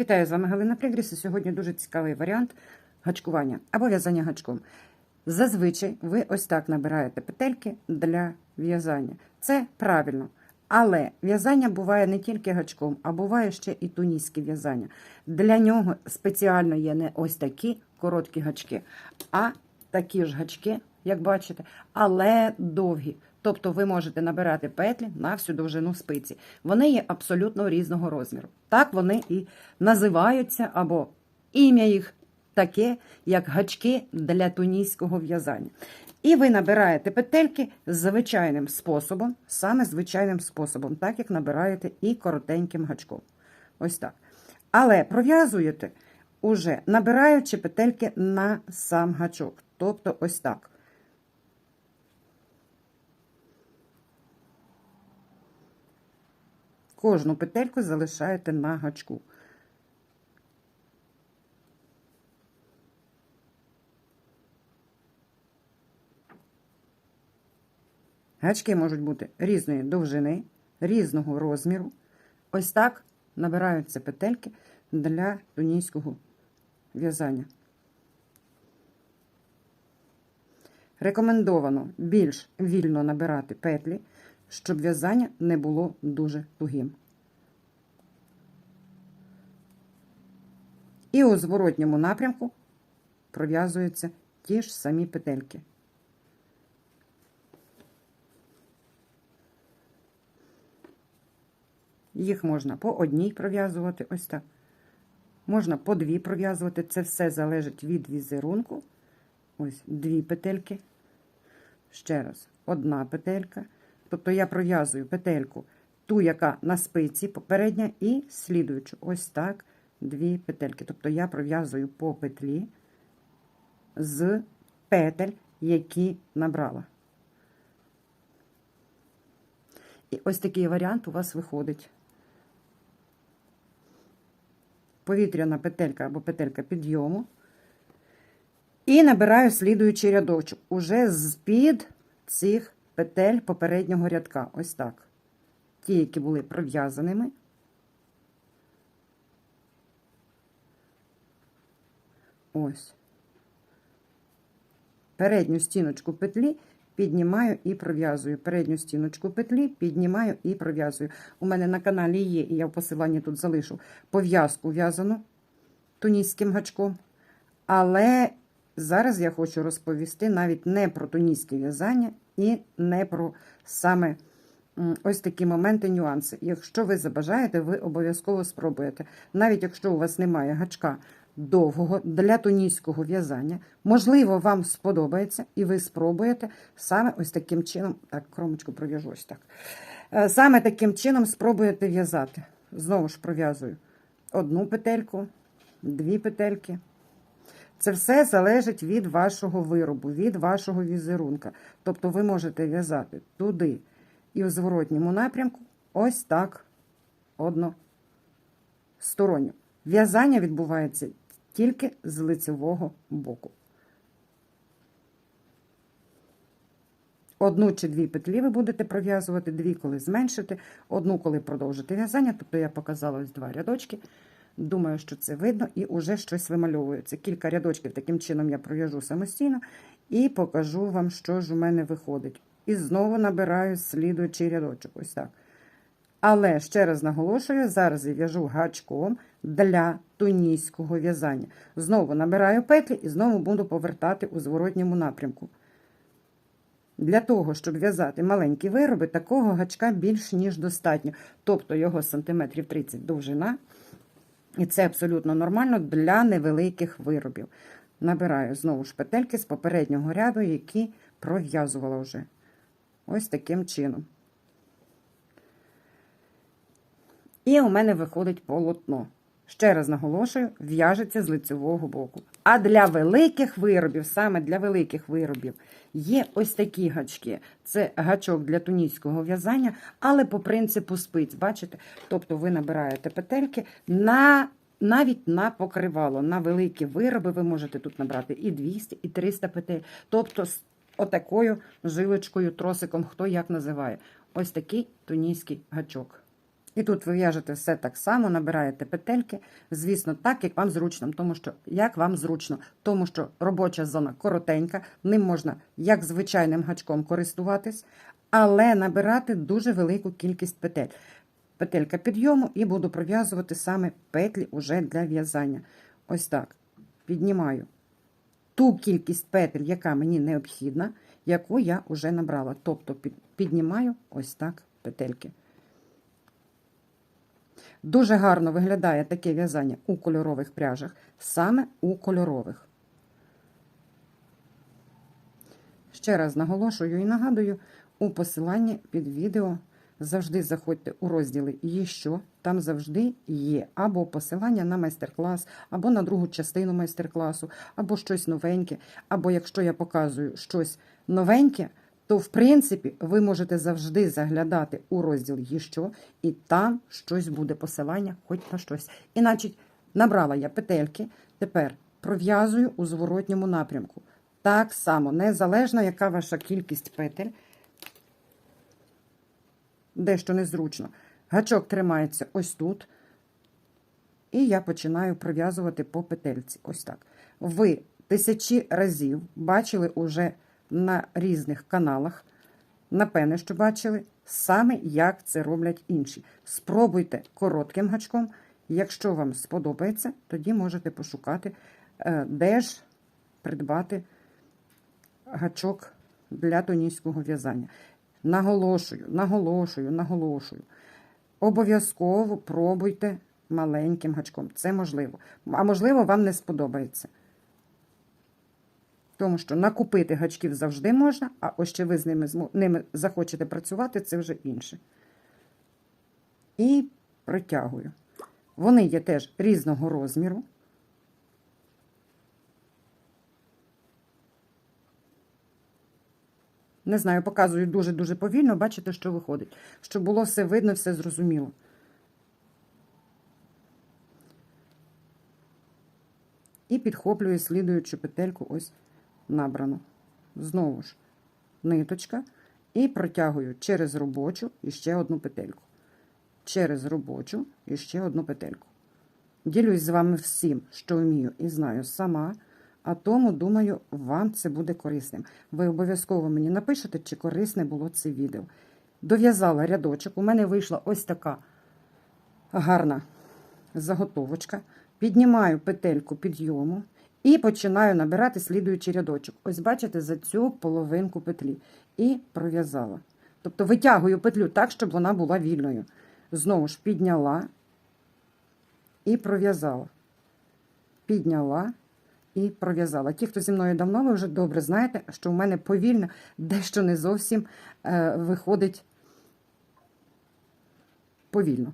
Вітаю з вами Галина Пригріс. Сьогодні дуже цікавий варіант гачкування або в'язання гачком. Зазвичай ви ось так набираєте петельки для в'язання. Це правильно. Але в'язання буває не тільки гачком, а буває ще і туніське в'язання. Для нього спеціально є не ось такі короткі гачки, а такі ж гачки, як бачите, але довгі. Тобто ви можете набирати петлі на всю довжину спиці. Вони є абсолютно різного розміру. Так вони і називаються, або ім'я їх таке, як гачки для туніського в'язання. І ви набираєте петельки звичайним способом, саме звичайним способом, так як набираєте і коротеньким гачком. Ось так. Але пров'язуєте уже набираючи петельки на сам гачок. Тобто ось так. Кожну петельку залишаєте на гачку. Гачки можуть бути різної довжини, різного розміру. Ось так набираються петельки для туніського в'язання. Рекомендовано більш вільно набирати петлі, щоб в'язання не було дуже тугим. І у зворотньому напрямку пров'язуються ті ж самі петельки. Їх можна по одній пров'язувати, ось так. Можна по дві пров'язувати. Це все залежить від візерунку. Ось дві петельки. Ще раз, одна петелька. Тобто я пров'язую петельку, ту, яка на спиці, попередня, і слідуючу. Ось так, дві петельки. Тобто я пров'язую по петлі з петель, які набрала. І ось такий варіант у вас виходить. Повітряна петелька або петелька підйому. І набираю слідуючий рядочок уже з-під цих петель попереднього рядка. Ось так. Ті, які були пров'язаними. Ось. Передню стіночку петлі піднімаю і пров'язую. Передню стіночку петлі піднімаю і пров'язую. У мене на каналі є, і я в посиланні тут залишу пов'язку в'язану туніським гачком. Але зараз я хочу розповісти навіть не про туніське в'язання і не про саме ось такі моменти, нюанси. Якщо ви забажаєте, ви обов'язково спробуєте. Навіть якщо у вас немає гачка довгого для туніського в'язання, можливо, вам сподобається, і ви спробуєте саме ось таким чином, так, кромочку пров'яжу ось так. Е, Саме таким чином спробуєте в'язати. Знову ж пров'язую одну петельку, дві петельки. Це все залежить від вашого виробу, від вашого візерунка. Тобто ви можете в'язати туди і в зворотньому напрямку ось так односторонньо. В'язання відбувається тільки з лицевого боку. Одну чи дві петлі ви будете пров'язувати, дві, коли зменшите, одну, коли продовжите в'язання. Тобто я показала ось два рядочки. Думаю, що це видно, і вже щось вимальовується. Кілька рядочків таким чином я пров'яжу самостійно і покажу вам, що ж у мене виходить. І знову набираю слідуючий рядочок. Ось так. Але ще раз наголошую, зараз я в'яжу гачком для туніського в'язання. Знову набираю петлі і знову буду повертати у зворотньому напрямку. Для того, щоб в'язати маленькі вироби, такого гачка більш ніж достатньо. Тобто його сантиметрів 30 довжина. І це абсолютно нормально для невеликих виробів. Набираю знову ж петельки з попереднього ряду, які пров'язувала вже. Ось таким чином. І у мене виходить полотно. Ще раз наголошую, в'яжеться з лицевого боку. А для великих виробів, саме для великих виробів, є ось такі гачки. Це гачок для туніського в'язання, але по принципу спиць, бачите? Тобто ви набираєте петельки на. Навіть на покривало, на великі вироби ви можете тут набрати і 200, і 300 петель. Тобто з отакою жилочкою, тросиком, хто як називає. Ось такий туніський гачок. І тут ви в'яжете все так само, набираєте петельки, звісно, так, як вам зручно, тому що як вам зручно, тому що робоча зона коротенька, ним можна як звичайним гачком користуватись, але набирати дуже велику кількість петель. Петелька підйому і буду пров'язувати саме петлі уже для в'язання. Ось так. Піднімаю ту кількість петель, яка мені необхідна, яку я вже набрала. Тобто піднімаю ось так петельки. Дуже гарно виглядає таке в'язання у кольорових пряжах, саме у кольорових. Ще раз наголошую і нагадую, у посиланні під відео завжди заходьте у розділи «Є що», там завжди є або посилання на майстер-клас, або на другу частину майстер-класу, або щось новеньке, або якщо я показую щось новеньке, то в принципі ви можете завжди заглядати у розділ «Є що», і там щось буде посилання, хоч на щось. І значить, набрала я петельки, тепер пров'язую у зворотньому напрямку. Так само, незалежно, яка ваша кількість петель, дещо незручно. Гачок тримається ось тут. І я починаю пров'язувати по петельці. Ось так. Ви тисячі разів бачили уже на різних каналах. Напевне, що бачили саме, як це роблять інші. Спробуйте коротким гачком. Якщо вам сподобається, тоді можете пошукати, е, де ж придбати гачок для тонійського в'язання. Наголошую, наголошую, наголошую. Обов'язково пробуйте маленьким гачком. Це можливо. А можливо, вам не сподобається. Тому що накупити гачків завжди можна, а ось чи ви з ними, ними захочете працювати, це вже інше. І протягую. Вони є теж різного розміру. Не знаю, показую дуже-дуже повільно, бачите, що виходить. Щоб було все видно, все зрозуміло. І підхоплюю слідуючу петельку ось набрану. Знову ж ниточка. І протягую через робочу і ще одну петельку. Через робочу і ще одну петельку. Ділюсь з вами всім, що вмію і знаю сама. А тому, думаю, вам це буде корисним. Ви обов'язково мені напишете, чи корисне було це відео. Дов'язала рядочок. У мене вийшла ось така гарна заготовочка. Піднімаю петельку підйому і починаю набирати слідуючий рядочок. Ось бачите, за цю половинку петлі. І пров'язала. Тобто витягую петлю так, щоб вона була вільною. Знову ж підняла і пров'язала. Підняла і пров'язала. Ті, хто зі мною давно, ви вже добре знаєте, що в мене повільно дещо не зовсім е, виходить повільно.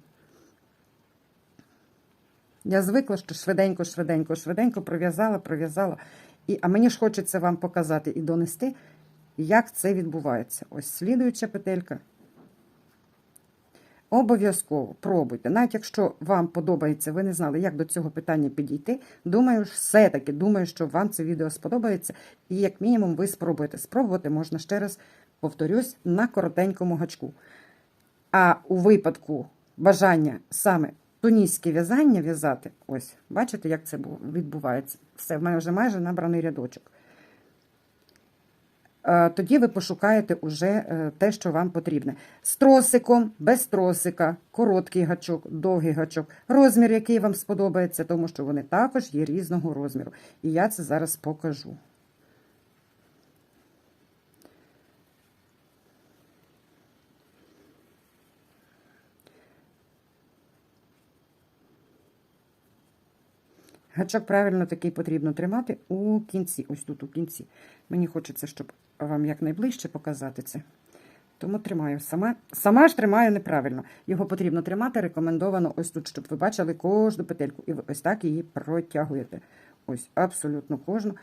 Я звикла, що швиденько, швиденько, швиденько пров'язала, пров'язала. І, а мені ж хочеться вам показати і донести, як це відбувається. Ось слідуюча петелька. Обов'язково пробуйте. Навіть якщо вам подобається, ви не знали, як до цього питання підійти. Думаю, все-таки думаю, що вам це відео сподобається. І як мінімум ви спробуєте. Спробувати можна ще раз, повторюсь, на коротенькому гачку. А у випадку бажання саме тунійське в'язання в'язати, ось, бачите, як це відбувається. Все, в мене вже майже набраний рядочок. Е, Тоді ви пошукаєте уже е, те, що вам потрібне. З тросиком, без тросика, короткий гачок, довгий гачок, розмір, який вам сподобається, тому що вони також є різного розміру. І я це зараз покажу. Гачок правильно такий потрібно тримати у кінці, ось тут у кінці. Мені хочеться, щоб вам якнайближче показати це. Тому тримаю сама. Сама ж тримаю неправильно. Його потрібно тримати, рекомендовано ось тут, щоб ви бачили кожну петельку. І ви ось так її протягуєте. Ось абсолютно кожну.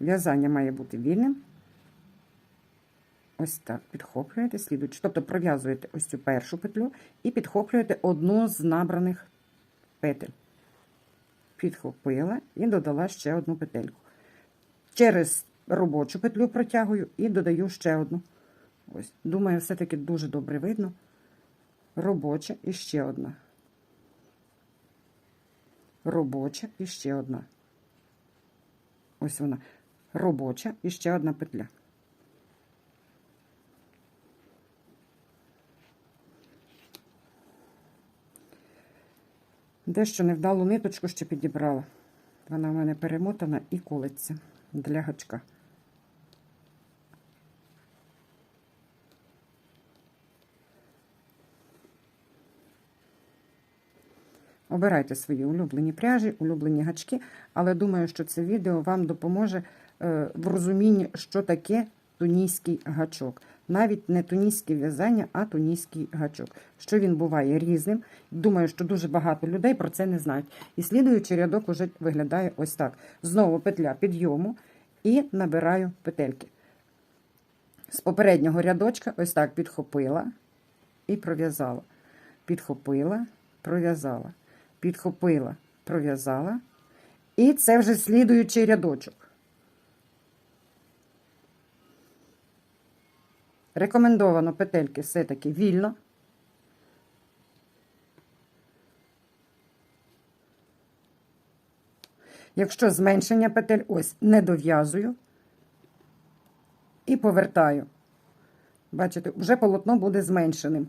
В'язання має бути вільним. Ось так підхоплюєте слідуючу. Тобто пров'язуєте ось цю першу петлю і підхоплюєте одну з набраних петель. Підхопила і додала ще одну петельку. Через робочу петлю протягую і додаю ще одну. Ось, думаю, все-таки дуже добре видно. Робоча і ще одна. Робоча і ще одна. Ось вона. Робоча і ще одна петля. Дещо невдалу ниточку ще підібрала. Вона в мене перемотана і колиться для гачка. Обирайте свої улюблені пряжі, улюблені гачки, але думаю, що це відео вам допоможе е, в розумінні, що таке тунійський гачок. Навіть не тунійське в'язання, а тунійський гачок. Що він буває різним. Думаю, що дуже багато людей про це не знають. І слідуючий рядок уже виглядає ось так. Знову петля підйому і набираю петельки. З попереднього рядочка ось так підхопила і пров'язала. Підхопила, пров'язала. Підхопила, пров'язала. І це вже слідуючий рядочок. Рекомендовано петельки все-таки вільно. Якщо зменшення петель, ось не дов'язую і повертаю. Бачите, вже полотно буде зменшеним.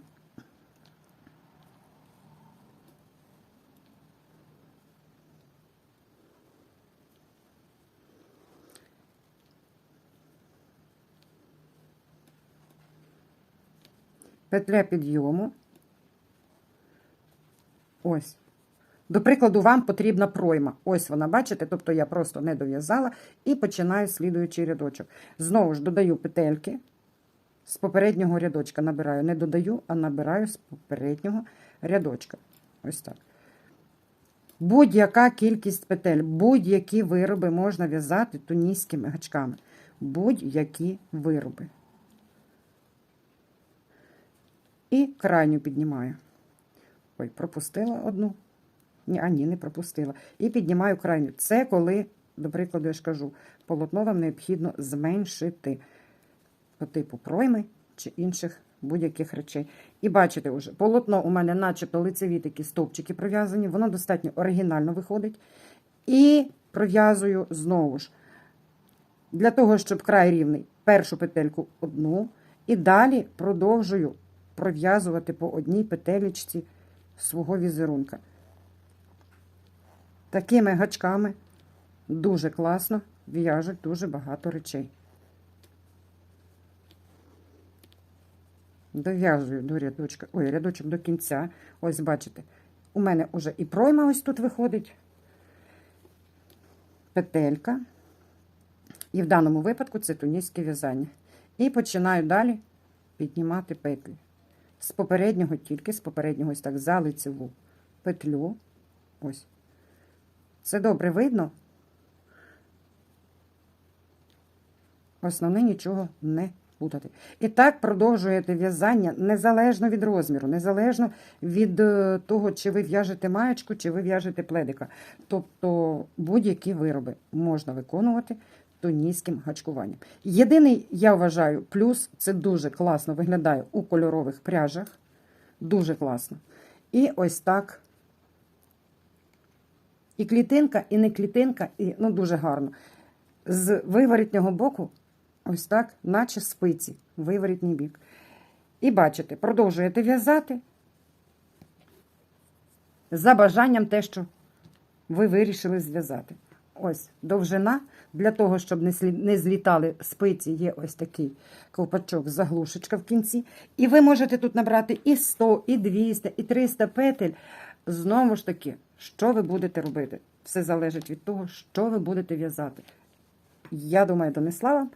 Петля підйому. Ось. До прикладу, вам потрібна пройма. Ось вона, бачите? Тобто я просто не дов'язала і починаю слідуючий рядочок. Знову ж додаю петельки з попереднього рядочка. Набираю. Не додаю, а набираю з попереднього рядочка. Ось так. Будь-яка кількість петель, будь-які вироби можна в'язати тунійськими гачками. Будь-які вироби. І крайню піднімаю. Ой, пропустила одну. Ні, а ні, не пропустила. І піднімаю крайню. Це коли, до прикладу, я ж кажу, полотно вам необхідно зменшити по типу пройми чи інших будь-яких речей. І бачите, вже, полотно у мене, начебто, лицеві такі стовпчики пров'язані, воно достатньо оригінально виходить. І пров'язую знову ж. Для того, щоб край рівний, першу петельку одну. І далі продовжую пров'язувати по одній петелечці свого візерунка. Такими гачками дуже класно в'яжуть дуже багато речей. Дов'язую до рядочка, ой, рядочок до кінця. Ось бачите, у мене вже і пройма ось тут виходить, петелька. І в даному випадку це тунійське в'язання. І починаю далі піднімати петлі. З попереднього тільки, з попереднього ось так за петлю. Ось. Це добре видно. Основне нічого не плутати. І так продовжуєте в'язання незалежно від розміру, незалежно від е, того, чи ви в'яжете маєчку, чи ви в'яжете пледика. Тобто будь-які вироби можна виконувати тунійським гачкуванням. Єдиний, я вважаю, плюс це дуже класно виглядає у кольорових пряжах. Дуже класно. І ось так. І клітинка, і не клітинка, і ну дуже гарно. З виворітнього боку, ось так, наче спиці, виворітній бік. І бачите, продовжуєте в'язати за бажанням те, що ви вирішили зв'язати. Ось довжина. Для того, щоб не, злітали спиці, є ось такий ковпачок, заглушечка в кінці. І ви можете тут набрати і 100, і 200, і 300 петель. Знову ж таки, що ви будете робити? Все залежить від того, що ви будете в'язати. Я думаю, донесла вам.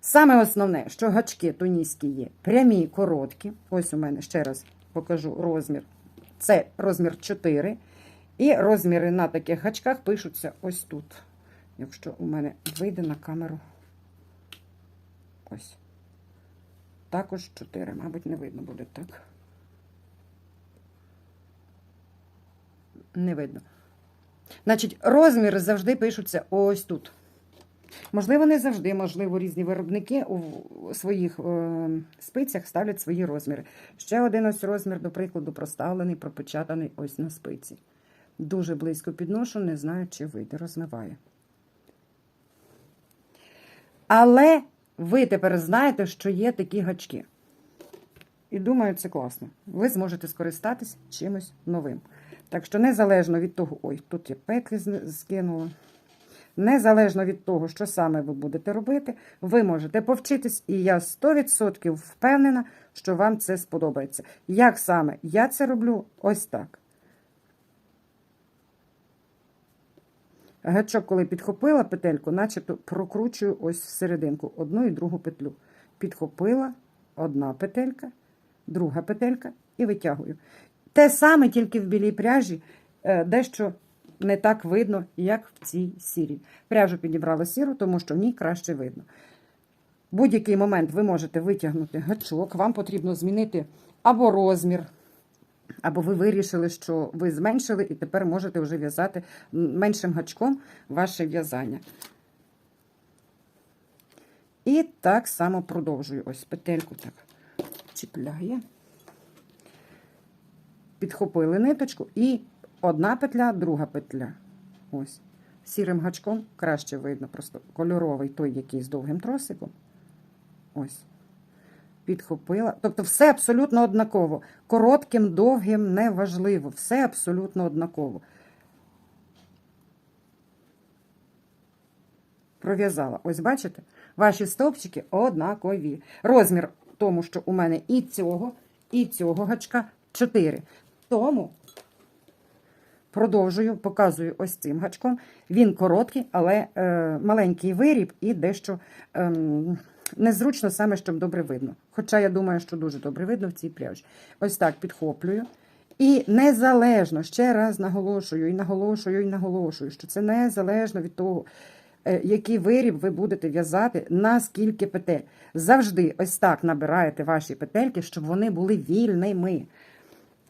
Саме основне, що гачки тунійські є прямі, короткі. Ось у мене ще раз покажу розмір. Це розмір 4. І розміри на таких гачках пишуться ось тут. Якщо у мене вийде на камеру. Ось. Також 4. Мабуть, не видно буде так. Не видно. Значить, розміри завжди пишуться ось тут. Можливо, не завжди, можливо, різні виробники у своїх е, спицях ставлять свої розміри. Ще один ось розмір, до прикладу, проставлений, пропечатаний ось на спиці. Дуже близько підношу, не знаю, чи вийде, розмиваю. Але ви тепер знаєте, що є такі гачки. І думаю, це класно. Ви зможете скористатись чимось новим. Так що, незалежно від того, ой, тут я петлі скинула. Незалежно від того, що саме ви будете робити, ви можете повчитись, і я 100% впевнена, що вам це сподобається. Як саме я це роблю? Ось так. Гачок, коли підхопила петельку, начебто прокручую ось всерединку одну і другу петлю. Підхопила одна петелька, друга петелька і витягую. Те саме, тільки в білій пряжі, е, дещо не так видно, як в цій сірій. Пряжу підібрала сіру, тому що в ній краще видно. Будь-який момент ви можете витягнути гачок, вам потрібно змінити або розмір, або ви вирішили, що ви зменшили, і тепер можете вже в'язати меншим гачком ваше в'язання. І так само продовжую. Ось петельку так чіпляє. Підхопили ниточку і одна петля, друга петля. Ось. Сірим гачком краще видно, просто кольоровий той, який з довгим тросиком. Ось. Підхопила. Тобто все абсолютно однаково. Коротким, довгим, неважливо. Все абсолютно однаково. Пров'язала. Ось бачите? Ваші стовпчики однакові. Розмір тому, що у мене і цього, і цього гачка 4. Тому продовжую, показую ось цим гачком. Він короткий, але е, маленький виріб і дещо е, незручно саме, щоб добре видно. Хоча я думаю, що дуже добре видно в цій пряжі. Ось так підхоплюю. І незалежно, ще раз наголошую, і наголошую, і наголошую, що це незалежно від того, е, який виріб ви будете в'язати, наскільки петель. Завжди ось так набираєте ваші петельки, щоб вони були вільними.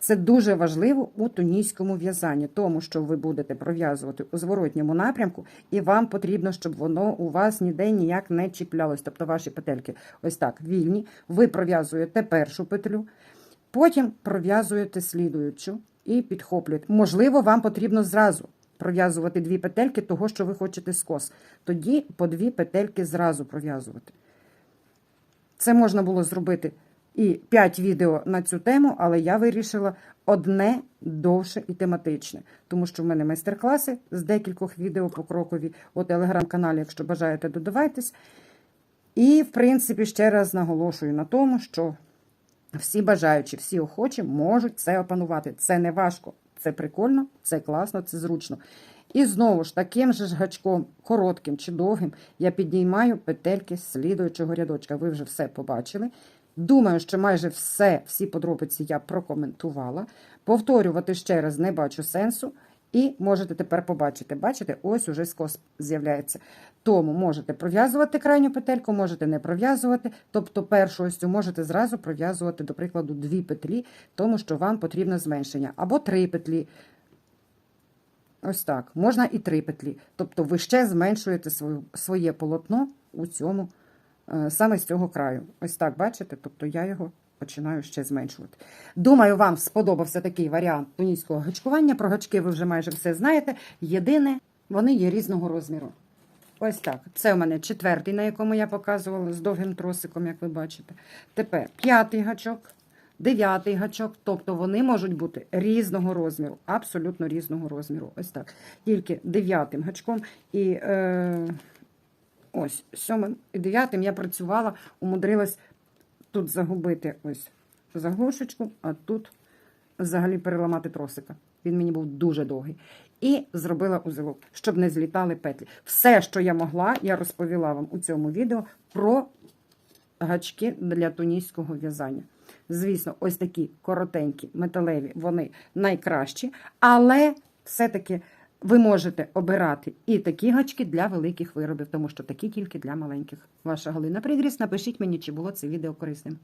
Це дуже важливо у тунійському в'язанні, тому що ви будете пров'язувати у зворотньому напрямку, і вам потрібно, щоб воно у вас ніде ніяк не чіплялось. Тобто ваші петельки ось так вільні. Ви пров'язуєте першу петлю, потім пров'язуєте слідуючу і підхоплюєте. Можливо, вам потрібно зразу пров'язувати дві петельки, того, що ви хочете скос. Тоді по дві петельки зразу пров'язувати. Це можна було зробити і 5 відео на цю тему, але я вирішила одне довше і тематичне, тому що в мене майстер-класи з декількох відео покрокові у телеграм-каналі, якщо бажаєте, додавайтесь. І, в принципі, ще раз наголошую на тому, що всі бажаючі, всі охочі можуть це опанувати. Це не важко, це прикольно, це класно, це зручно. І знову ж таким же ж гачком, коротким чи довгим, я піднімаю петельки слідуючого рядочка. Ви вже все побачили. Думаю, що майже все, всі подробиці я прокоментувала. Повторювати ще раз не бачу сенсу. І можете тепер побачити. Бачите, ось уже скос з'являється. Тому можете пров'язувати крайню петельку, можете не пров'язувати. Тобто першу ось цю можете зразу пров'язувати, до прикладу, дві петлі, тому що вам потрібно зменшення. Або три петлі. Ось так. Можна і три петлі. Тобто ви ще зменшуєте своє полотно у цьому, саме з цього краю. Ось так, бачите? Тобто я його починаю ще зменшувати. Думаю, вам сподобався такий варіант тунійського гачкування. Про гачки ви вже майже все знаєте. Єдине, вони є різного розміру. Ось так. Це у мене четвертий, на якому я показувала з довгим тросиком, як ви бачите. Тепер п'ятий гачок, дев'ятий гачок. Тобто вони можуть бути різного розміру, абсолютно різного розміру. Ось так. Тільки дев'ятим гачком і е, ось сьомим і дев'ятим я працювала, умудрилась тут загубити ось заглушечку, а тут взагалі переламати тросика. Він мені був дуже довгий. І зробила узелок, щоб не злітали петлі. Все, що я могла, я розповіла вам у цьому відео про гачки для тунійського в'язання. Звісно, ось такі коротенькі, металеві, вони найкращі, але все-таки ви можете обирати і такі гачки для великих виробів, тому що такі тільки для маленьких. Ваша Галина Пригріс, напишіть мені, чи було це відео корисним.